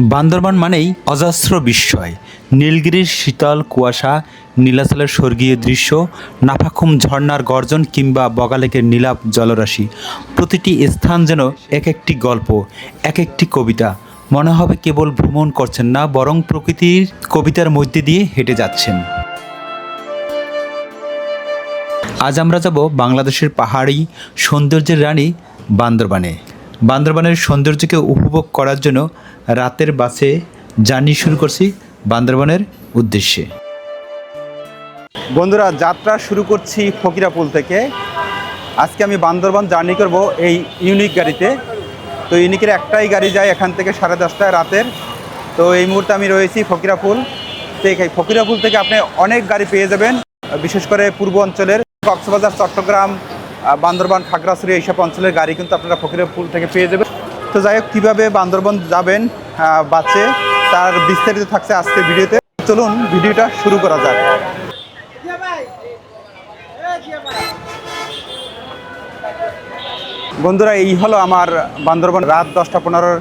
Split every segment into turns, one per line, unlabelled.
বান্দরবান মানেই অজস্র বিস্ময়। নীলগিরির শীতল কুয়াশা, নীলাচলের স্বর্গীয় দৃশ্য, নাফাখুম ঝর্ণার গর্জন কিংবা বগালেকের নীলাপ জলরাশি। প্রতিটি স্থান যেন এক একটি গল্প, এক একটি কবিতা। মনে হবে কেবল ভ্রমণ করছেন না, বরং প্রকৃতির কবিতার মধ্যে দিয়ে হেঁটে যাচ্ছেন। আজ আমরা যাব বাংলাদেশের পাহাড়ি সৌন্দর্যের রানী বান্দরবানে। বান্দরবানের সৌন্দর্যকে উপভোগ করার জন্য রাতের বাসে জার্নি শুরু করছি বান্দরবানের উদ্দেশ্যে।
বন্ধুরা, যাত্রা শুরু করছি ফকিরাপুল থেকে। আজকে আমি বান্দরবান জার্নি করব এই ইউনিক গাড়িতে। তো ইউনিকের একটাই গাড়ি যায় এখান থেকে সাড়ে দশটায় রাতের। তো এই মুহূর্তে আমি রয়েছি ফকিরাপুল থেকে। ফকিরাপুল থেকে আপনি অনেক গাড়ি পেয়ে যাবেন, বিশেষ করে পূর্ব অঞ্চলের কক্সবাজার, চট্টগ্রাম বান্দরবান খাগড়াছড়ি এইসব অঞ্চলের গাড়ি কিন্তু আপনারা ফকিরাপুল থেকে পেয়ে যাবেন। তো যাই হোক, কীভাবে বান্দরবান যাবেন বাসে তার বিস্তারিত থাকছে আজকের ভিডিওতে। চলুন, ভিডিওটা শুরু করা যাক। বন্ধুরা, এই হলো আমার বান্দরবান রাত দশটা পনেরোর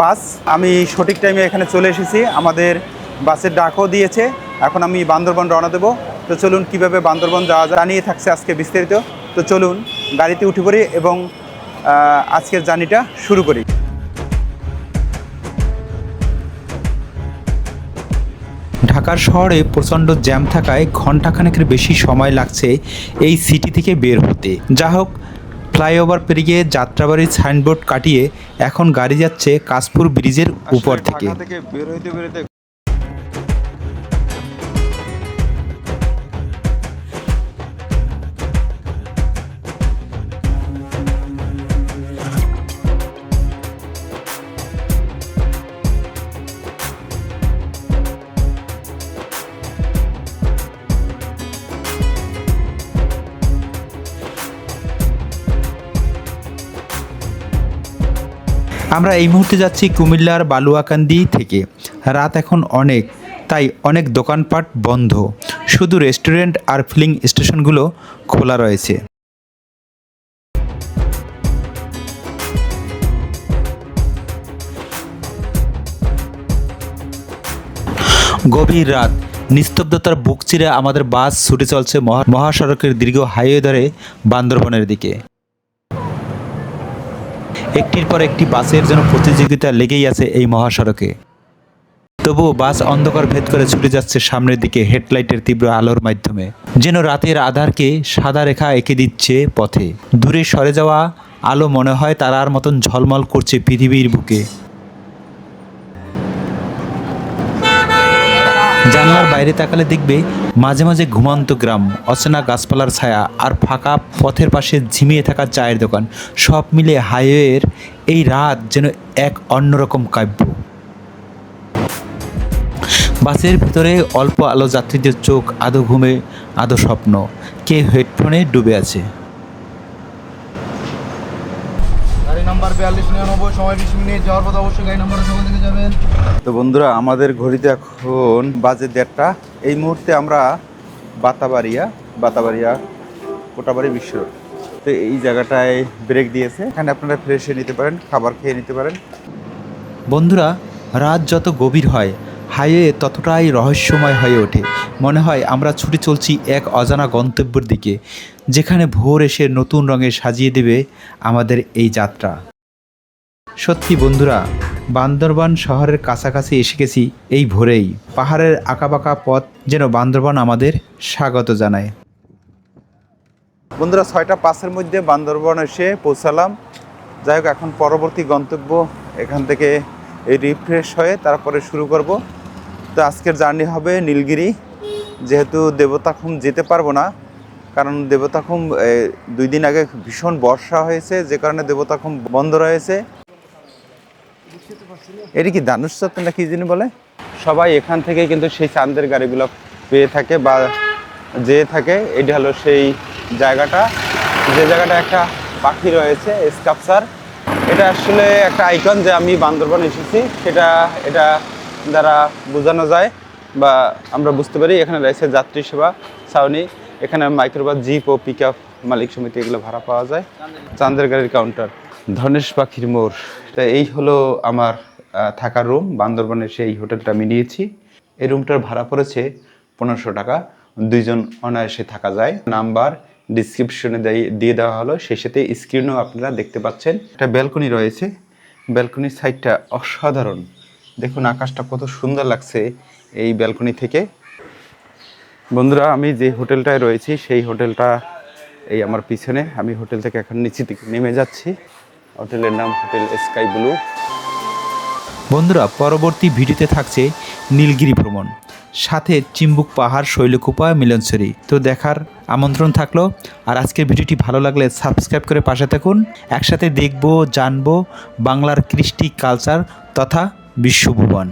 বাস। আমি সঠিক টাইমে এখানে চলে এসেছি। আমাদের বাসের ডাকও দিয়েছে। এখন আমি বান্দরবান রওনা দেবো। তো চলুন, কীভাবে বান্দরবান যাওয়া যায়, জানিয়ে থাকছে আজকে বিস্তারিত। তো চলুন গাড়িতে উঠে পড়ি এবং আজকের জার্নিটা শুরু করি।
ঢাকার শহরে প্রচণ্ড জ্যাম থাকায় ঘণ্টাখানেকের বেশি সময় লাগছে এই সিটি থেকে বের হতে। যা হোক ফ্লাইওভার পেরিয়ে যাত্রাবাড়ির সাইনবোর্ড কাটিয়ে এখন গাড়ি যাচ্ছে কাশপুর ব্রিজের উপর থেকে।
থেকে বের হইতে বেরোতে
আমরা এই মুহূর্তে যাচ্ছি কুমিল্লার বালুয়াকান্দি থেকে। রাত এখন অনেক, তাই অনেক দোকানপাট বন্ধ। শুধু রেস্টুরেন্ট আর ফিলিং স্টেশনগুলো খোলা রয়েছে। গভীর রাত, নিস্তব্ধতার বুক চিরে আমাদের বাস ছুটে চলছে মহা- মহাসড়কের দীর্ঘ হাইওয়ে ধরে বান্দরবনের দিকে। একটির পর একটি বাসের যেন প্রতিযোগিতা লেগেই আছে এই মহাসড়কে। তবুও বাস অন্ধকার ভেদ করে ছুটে যাচ্ছে সামনের দিকে হেডলাইটের তীব্র আলোর মাধ্যমে। যেন রাতের আধারকে সাদা রেখা এঁকে দিচ্ছে পথে। দূরে সরে যাওয়া আলো মনে হয় তারার মতন ঝলমল করছে পৃথিবীর বুকে। জানলার বাইরে তাকালে দেখবে মাঝে মাঝে ঘুমান্ত গ্রাম, অচেনা গাছপালার ছায়া আর ফাঁকা পথের পাশে ঝিমিয়ে থাকা চায়ের দোকান। সব মিলে হাইওয়ের এই রাত যেন এক অন্যরকম কাব্য। বাসের ভিতরে অল্প আলো যাত্রীদের চোখ আদো ঘুমে আদো স্বপ্ন। কে হেডফোনে ডুবে আছে
গাড়ি নাম্বার বিয়াল্লিশ নিরানব্বই সময় বিশ মিনিট যাওয়ার পথে অবশ্যই গাড়ি নাম্বার সঙ্গে দিকে যাবেন।
তো বন্ধুরা আমাদের ঘড়িতে এখন বাজে দেড়টা। এই মুহূর্তে আমরা বাতাবাড়িয়া বাতাবাড়িয়া কোটাবাড়ি বিশ্ব তো এই জায়গাটায় ব্রেক দিয়েছে। এখানে আপনারা ফ্রেশ হয়ে নিতে পারেন খাবার খেয়ে নিতে পারেন।
বন্ধুরা রাত যত গভীর হয় হাইওয়ে ততটাই রহস্যময় হয়ে ওঠে। মনে হয় আমরা ছুটে চলছি এক অজানা গন্তব্যের দিকে, যেখানে ভোর এসে নতুন রঙে সাজিয়ে দেবে আমাদের এই যাত্রা। সত্যি বন্ধুরা, বান্দরবান শহরের কাছাকাছি এসে গেছি এই ভোরেই। পাহাড়ের আঁকাবাঁকা পথ যেন বান্দরবান আমাদের স্বাগত জানায়।
বন্ধুরা, ছয়টা পাঁচের মধ্যে বান্দরবন এসে পৌঁছালাম। যাই হোক, এখন পরবর্তী গন্তব্য এখান থেকে এই রিফ্রেশ হয়ে তারপরে শুরু করব। তো আজকের জার্নি হবে নীলগিরি। যেহেতু দেবতাখুম যেতে পারব না, কারণ দেবতাখুম দুই দিন আগে ভীষণ বর্ষা হয়েছে, যে কারণে দেবতাখুম বন্ধ রয়েছে। এটি কি দানুষ চত্বর না কি যিনি বলে? সবাই এখান থেকে কিন্তু সেই চাঁদের গাড়িগুলো পেয়ে থাকে বা যেয়ে থাকে। এটি হলো সেই জায়গাটা। যে জায়গাটা একটা পাখি রয়েছে স্কাপচার এটা আসলে একটা আইকন যে আমি বান্দরবান এসেছি। সেটা, এটা দ্বারা বোঝানো যায় বা আমরা বুঝতে পারি, এখানে রয়েছে যাত্রী সেবা, ছাউনি, এখানে মাইক্রোবাস, জিপ ও পিক আপ মালিক সমিতি, এগুলো ভাড়া পাওয়া যায়। চাঁদের গাড়ির কাউন্টার ধনেশ পাখির মোড় এই হলো আমার থাকার রুম বান্দরবনের সেই হোটেলটা আমি নিয়েছি। এই রুমটার ভাড়া পড়েছে পনেরোশো টাকা, দুইজন অনায়াসে থাকা যায়। নাম্বার ডিসক্রিপশনে দিয়ে দেওয়া হলো, সেই সাথে স্ক্রিনেও আপনারা দেখতে পাচ্ছেন। একটা ব্যালকনি রয়েছে ব্যালকনির সাইডটা অসাধারণ। দেখুন আকাশটা কত সুন্দর লাগছে এই ব্যালকনি থেকে। বন্ধুরা, আমি যে হোটেলটায় রয়েছি, সেই হোটেলটা এই আমার পিছনে। আমি হোটেল থেকে এখন নিচে দিকে নেমে যাচ্ছি। হোটেলের নাম হোটেল স্কাই ব্লু।
বন্ধুরা, পরবর্তী ভিডিওতে থাকছে নীলগিরি ভ্রমণ, সাথে চিম্বুক পাহাড়, শৈলকুপা, মিলনসরি। তো দেখার আমন্ত্রণ থাকল। আর আজকের ভিডিওটি ভালো লাগলে সাবস্ক্রাইব করে পাশে থাকুন। একসাথে দেখব, জানব বাংলার কৃষ্টি কালচার তথা বিশ্বভুবন।